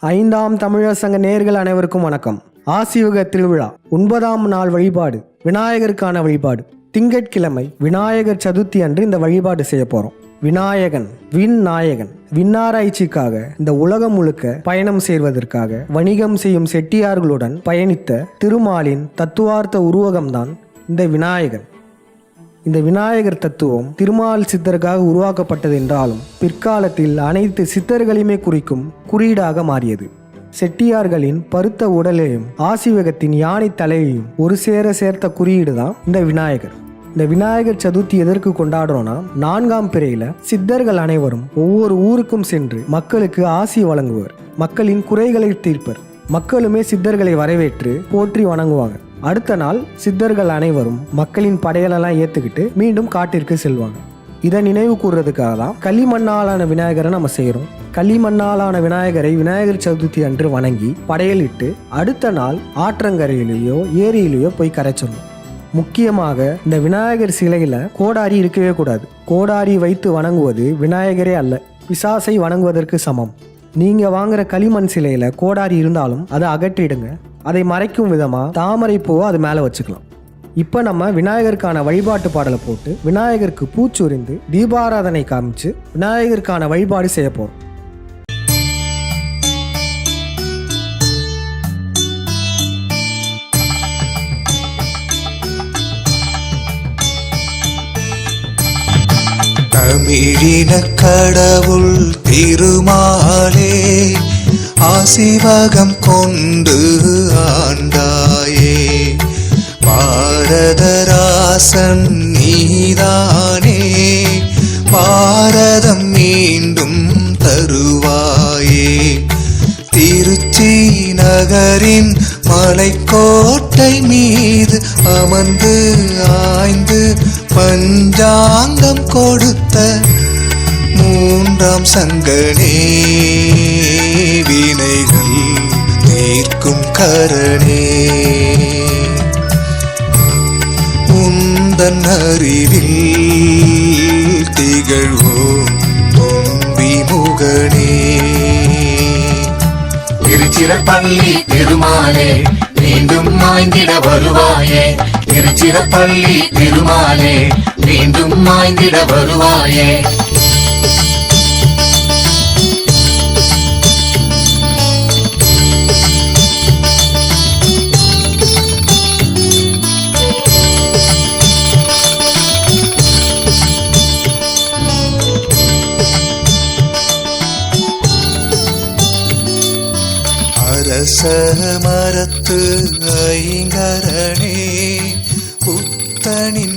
ஐந்தாம் தமிழர் சங்க நேர்கள் அனைவருக்கும் வணக்கம். ஆசிவக திருவிழா ஒன்பதாம் நாள் வழிபாடு விநாயகருக்கான வழிபாடு. திங்கட்கிழமை விநாயகர் சதுர்த்தி அன்று இந்த வழிபாடு செய்ய போறோம். விநாயகன் விண்நாயகன் விண்ணாராய்ச்சிக்காக இந்த உலகம் முழுக்க பயணம் செய்வதற்காக வணிகம் செய்யும் செட்டியார்களுடன் பயணித்த திருமாலின் தத்துவார்த்த உருவகம்தான் இந்த விநாயகன். இந்த விநாயகர் தத்துவம் திருமால் சித்தருக்காக உருவாக்கப்பட்டது என்றாலும் பிற்காலத்தில் அனைத்து சித்தர்களையுமே குறிக்கும் குறியீடாக மாறியது. செட்டியார்களின் பருத்த உடலையும் ஆசிவகத்தின் யானை தலையையும் ஒரு சேர சேர்த்த குறியீடு தான் இந்த விநாயகர். இந்த விநாயகர் சதுர்த்தி எதற்கு கொண்டாடுறோம்னா நான்காம் பிறையில சித்தர்கள் அனைவரும் ஒவ்வொரு ஊருக்கும் சென்று மக்களுக்கு ஆசி வழங்குவர். மக்களின் குறைகளை தீர்ப்பர். மக்களுமே சித்தர்களை வரவேற்று போற்றி வணங்குவாங்க. அடுத்த நாள் சித்தர்கள் அனைவரும் மக்களின் படையலெல்லாம் ஏற்றுக்கிட்டு மீண்டும் காட்டிற்கு செல்வாங்க. இதை நினைவு கூறுறதுக்காக தான் களிமண்ணாலான விநாயகரை நம்ம செய்கிறோம் களிமண்ணாலான விநாயகரை விநாயகர் சதுர்த்தி அன்று வணங்கி படையலிட்டு அடுத்த நாள் ஆற்றங்கரையிலேயோ ஏரியிலேயோ போய் கரைச்சிடணும். முக்கியமாக இந்த விநாயகர் சிலையில கோடாரி இருக்கவே கூடாது. கோடாரி வைத்து வணங்குவது விநாயகரே அல்ல. பிசாசை வணங்குவதற்கு சமம். நீங்கள் வாங்குற களிமண் சிலையில் கோடாரி இருந்தாலும் அதை அகற்றிடுங்க. அதை மறைக்கும் விதமாக தாமரை பூவை அது மேலே வச்சுக்கலாம். இப்போ நம்ம விநாயகருக்கான வழிபாட்டு பாடலை போட்டு விநாயகருக்கு பூச்சொரிந்து தீபாராதனை காமிச்சு விநாயகருக்கான வழிபாடு செய்ய போகிறோம் தமிழின கடவுள் திருமாலே ஆசிவகம் கொண்டு ஆண்டாயே. பாரதராசன் நீதானே பாரதம் மீண்டும் தருவாயே. திருச்சி நகரின் மலைக்கோட்டை மீது அமர்ந்து ஆய்ந்து பஞ்சாங்கம் கொடுத்த மூன்றாம் சங்கனே வினைகள் தீர்க்கும் கரணே. உந்தன் அறிவில் திகழ்வோம் தும்பி முகனே. திருச்சிறப்பள்ளி திருமாலே மீண்டும் மாய்ந்திட வருவாயே. திருச்சிரப்பள்ளி திருமாலே மீண்டும் மாய்ந்திட வருவாயே. அரச மரத்து ஐங்கரணே புத்தனின் போ